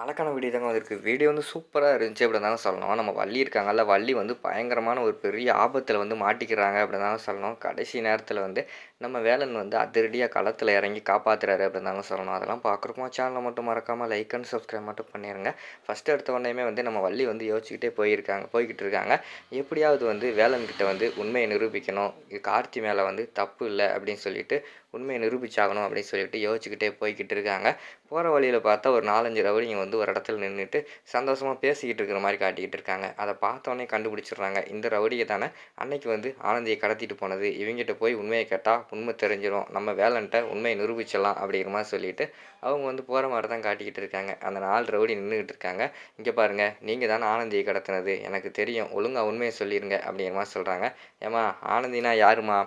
அழகான வீடியோ தாங்க வந்திருக்கு. வீடியோ வந்து சூப்பராக இருந்துச்சு அப்படி தாங்க சொல்லணும். நம்ம வள்ளி இருக்காங்கல்ல வள்ளி வந்து பயங்கரமான ஒரு பெரிய ஆபத்தில் வந்து மாட்டிக்கிறாங்க அப்படி தாங்க சொல்லணும். கடைசி நேரத்தில் வந்து நம்ம வேலன் வந்து அதிரடியாக களத்தில் இறங்கி காப்பாற்றுறாரு அப்படின்னு தாங்க சொல்லணும். அதெல்லாம் பார்க்குறக்கும் சேனலை மட்டும் மறக்காமல் லைக் அண்ட் சப்ஸ்கிரைப் மட்டும் பண்ணிடுங்க ஃபஸ்ட்டு எடுத்த உடனேயுமே வந்து நம்ம வள்ளி வந்து யோசிச்சுக்கிட்டே போயிருக்காங்க போய்கிட்டு இருக்காங்க. எப்படியாவது வந்து வேலன்கிட்ட வந்து உண்மையை நிரூபிக்கணும். இது கார்த்தி மேலே வந்து தப்பு இல்லை அப்படின்னு சொல்லிட்டு உண்மையை நிரூபிச்சாகணும் அப்படின்னு சொல்லிட்டு யோசிச்சுக்கிட்டே போய்கிட்டு இருக்காங்க. போகிற வழியில் பார்த்தா ஒரு நாலஞ்சு ரவுடிங்க வந்து ஒரு இடத்துல நின்றுட்டு சந்தோஷமாக பேசிக்கிட்டு இருக்கிற மாதிரி காட்டிக்கிட்டு இருக்காங்க. அதை பார்த்தோன்னே கண்டுபிடிச்சிடுறாங்க. இந்த ரவுடியை தானே அன்னைக்கு வந்து ஆனந்தியை கடத்திட்டு போனது. இவங்ககிட்ட போய் உண்மையை கேட்டால் உண்மை தெரிஞ்சிடும் நம்ம வேலன்ட்ட உண்மையை நிரூபிச்சிடலாம் அப்படிங்கிற மாதிரி சொல்லிட்டு அவங்க வந்து போகிற மாதிரி தான் காட்டிக்கிட்டு இருக்காங்க. அந்த நாலு ரவுடி நின்றுக்கிட்டு இருக்காங்க. இங்கே பாருங்கள் நீங்கள் தானே ஆனந்தியை கடத்தினது. எனக்கு தெரியும். ஒழுங்காக உண்மையை சொல்லிடுங்க அப்படிங்கிற மாதிரி சொல்கிறாங்க ஏமா ஆனந்தினா யாருமா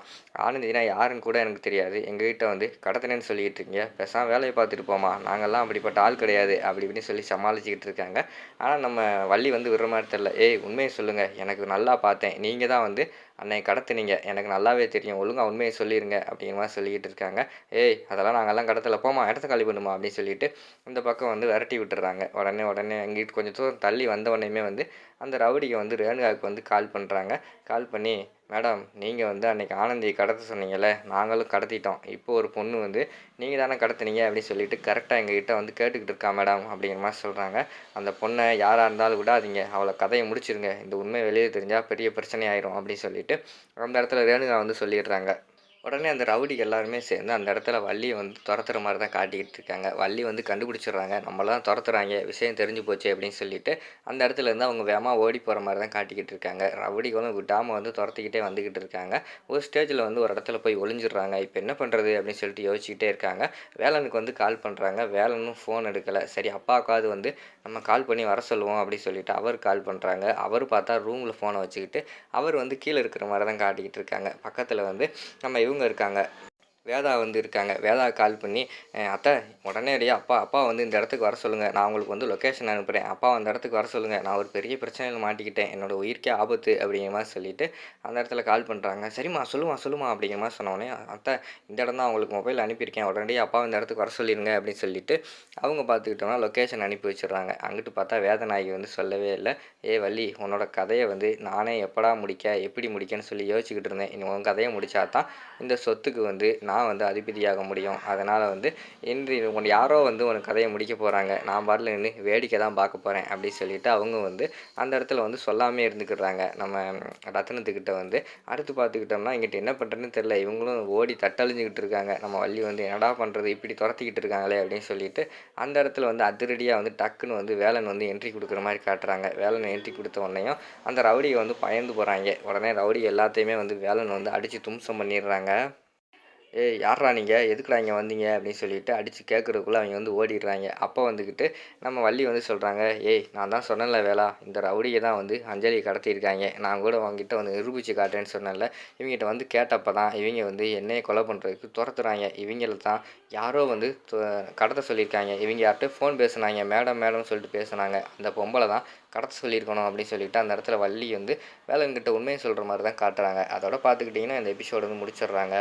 ஆனந்தினா யாருன்னு கூட எனக்கு தெரியாது. எங்ககிட்ட வந்து கடத்தினேன்னு சொல்லிக்கிட்டு இருக்கீங்க. பேசாமல் வேலையை பார்த்துட்டு போமா நாங்கள்லாம் அப்படிப்பட்ட ஆள் கிடையாது. அப்படி இப்படின்னு சொல்லி சமாளிச்சுக்கிட்டு இருக்காங்க. ஆனால் நம்ம வள்ளி வந்து விடுற மாதிரி தெரில ஏய் உண்மையை சொல்லுங்கள் எனக்கு நல்லா பார்த்தேன். நீங்கள் தான் வந்து அன்னைக்கு கடத்துனீங்க எனக்கு நல்லாவே தெரியும். ஒழுங்காக உண்மையை சொல்லிடுங்க அப்படிங்கிற மாதிரி சொல்லிக்கிட்டு இருக்காங்க. ஏய் அதெல்லாம் நாங்கள்லாம் கடத்தல போமா இடத்த காலி பண்ணுமா அப்படின்னு சொல்லிட்டு இந்த பக்கம் வந்து விரட்டி விட்டுறாங்க. உடனே உடனே எங்கிட்டு கொஞ்சம் தூரம் தள்ளி வந்த உடனேயுமே வந்து அந்த ரவுடிக்கு வந்து ரேணுகாவுக்கு வந்து கால் பண்ணுறாங்க கால் பண்ணி மேடம் நீங்கள் வந்து அன்றைக்கி ஆனந்தியை கடத்த சொன்னீங்கல்ல நாங்களும் கடத்திட்டோம். இப்போ ஒரு பொண்ணு வந்து நீங்கள் தானே கடத்துனீங்க அப்படின்னு சொல்லிட்டு கரெக்டாக எங்ககிட்ட வந்து கேட்டுக்கிட்டு இருக்கா மேடம் அப்படிங்கிற மாதிரி சொல்கிறாங்க அந்த பொண்ணை யாராக இருந்தாலும் விடாதீங்க. அவளை கதையை முடிச்சிருங்க. இந்த உண்மை வெளியே தெரிஞ்சால் பெரிய பிரச்சனை ஆயிரும் அப்படின்னு சொல்லிட்டு அந்த இடத்துல ரேணுகா வந்து சொல்லிடுறாங்க. உடனே அந்த ரவுடி எல்லாருமே சேர்ந்து அந்த இடத்துல வள்ளியை வந்து துரத்துற மாதிரி தான் காட்டிக்கிட்டு இருக்காங்க. வள்ளி வந்து கண்டுபிடிச்சிடுறாங்க. நம்மளாம் துரத்துறாங்க. விஷயம் தெரிஞ்சு போச்சு அப்படின்னு சொல்லிட்டு அந்த இடத்துல இருந்து அவங்க வேகமாக ஓடி போகிற மாதிரி தான் காட்டிக்கிட்டு இருக்காங்க. ரவுடிகளும் விடாமல் வந்து துரத்திக்கிட்டே வந்துக்கிட்டு இருக்காங்க. ஒரு ஸ்டேஜில் வந்து ஒரு இடத்துல போய் ஒளிஞ்சிடுறாங்க. இப்போ என்ன பண்ணுறது அப்படின்னு சொல்லிட்டு யோசிச்சுக்கிட்டே இருக்காங்க. வேலனுக்கு வந்து கால் பண்ணுறாங்க வேலனும் ஃபோன் எடுக்கலை. சரி அப்பாவுக்காவது வந்து நம்ம கால் பண்ணி வர சொல்லுவோம் அப்படின்னு சொல்லிட்டு அவர் கால் பண்ணுறாங்க அவர் பார்த்தா ரூமில் ஃபோனை வச்சுக்கிட்டு அவர் வந்து கீழே இருக்கிற மாதிரி தான் காட்டிக்கிட்டு இருக்காங்க. பக்கத்தில் வந்து நம்ம இவங்க இருக்காங்க. வேதா வந்து இருக்காங்க. வேதா கால் பண்ணி அத்தை உடனடியாக அப்பா அப்பா வந்து இந்த இடத்துக்கு வர சொல்லுங்கள் நான் உங்களுக்கு வந்து லொக்கேஷன் அனுப்புகிறேன் அப்பா அந்த இடத்துக்கு வர சொல்லுங்கள் நான் ஒரு பெரிய பிரச்சனையில் மாட்டிக்கிட்டேன். என்னோடய உயிர்க்கே ஆபத்து அப்படிங்கிற மாதிரி சொல்லிவிட்டு அந்த இடத்துல கால் பண்ணுறாங்க சரிம்மா சொல்லுமா சொல்லுமா அப்படிங்கிற மாதிரி சொன்னோடனே அத்தை இந்த இடம் தான் அவங்களுக்கு மொபைல் அனுப்பியிருக்கேன். உடனடியே அப்பா இந்த இடத்துக்கு வர சொல்லிடுங்க அப்படின்னு சொல்லிட்டு அவங்க பார்த்துக்கிட்டோம்னா லொக்கேஷன் அனுப்பி வச்சிடுறாங்க. அங்கிட்டு பார்த்தா வேதநாயகி வந்து சொல்லவே இல்லை. ஏ வள்ளி உன்னோட கதையை வந்து நானே எப்படா முடிக்க எப்படி முடிக்கன்னு சொல்லி யோசிச்சுக்கிட்டு இருந்தேன். இனி உன் கதையை முடித்தா தான் இந்த சொத்துக்கு வந்து நான் வந்து அதிபதியாக முடியும். அதனால் வந்து இன்று உன் யாரோ வந்து உனக்கு கதையை முடிக்க போகிறாங்க நான் பாட்டில் நின்று வேடிக்கை தான் பார்க்க போகிறேன் அப்படின்னு சொல்லிட்டு அவங்க வந்து அந்த இடத்துல வந்து சொல்லாமே இருந்துக்கிறாங்க. நம்ம ரத்னத்துக்கிட்ட வந்து அடுத்து பார்த்துக்கிட்டோம்னா இங்கிட்ட என்ன பண்ணுறதுன்னு தெரில இவங்களும் ஓடி தட்டழிஞ்சுக்கிட்டு இருக்காங்க. நம்ம வள்ளி வந்து என்னடா பண்ணுறது இப்படி துரத்திக்கிட்டு இருக்காங்களே அப்படின்னு சொல்லிட்டு அந்த இடத்துல வந்து அதிரடியாக வந்து டக்குன்னு வந்து வேலன் வந்து என்ட்ரி கொடுக்குற மாதிரி காட்டுறாங்க. வேலன் என்ட்ரி கொடுத்த உடனேயும் அந்த ரவுடியை வந்து பயந்து போகிறாங்க உடனே ரவுடி எல்லாத்தையுமே வந்து வேலன் வந்து அடித்து தும்சம் பண்ணிடுறாங்க. ஏ யாரா நீங்கள் எதுக்குடா இங்கே வந்தீங்க? அப்படின்னு சொல்லிட்டு அடித்து கேட்குறதுக்குள்ளே அவங்க வந்து ஓடிடுறாங்க. அப்போ வந்துக்கிட்டு நம்ம வள்ளி வந்து சொல்கிறாங்க ஏய் நான் தான் சொன்னேன்ல வேளா இந்த ரவுடியை தான் வந்து அஞ்சலி கடத்தியிருக்காங்க. நான் கூட அவங்ககிட்ட வந்து நிரூபித்து காட்டுறேன்னு சொன்னேன்ல. இவங்ககிட்ட வந்து கேட்டப்போ தான் இவங்க வந்து என்னையை கொலை பண்ணுறதுக்கு துரத்துறாங்க. இவங்கள தான் யாரோ வந்து கடத்த சொல்லியிருக்காங்க. இவங்க யார்கிட்ட ஃபோன் பேசுனாங்க மேடம் மேடம்னு சொல்லிட்டு பேசுனாங்க. அந்த பொம்பளை தான் கடத்த சொல்லியிருக்கணும் அப்படின்னு சொல்லிட்டு அந்த இடத்துல வள்ளி வந்து வேலைங்கிட்ட உண்மையை சொல்கிற மாதிரி தான் காட்டுறாங்க. அதோட பார்த்துக்கிட்டிங்கன்னா இந்த எபிசோடு வந்து முடிச்சிடுறாங்க.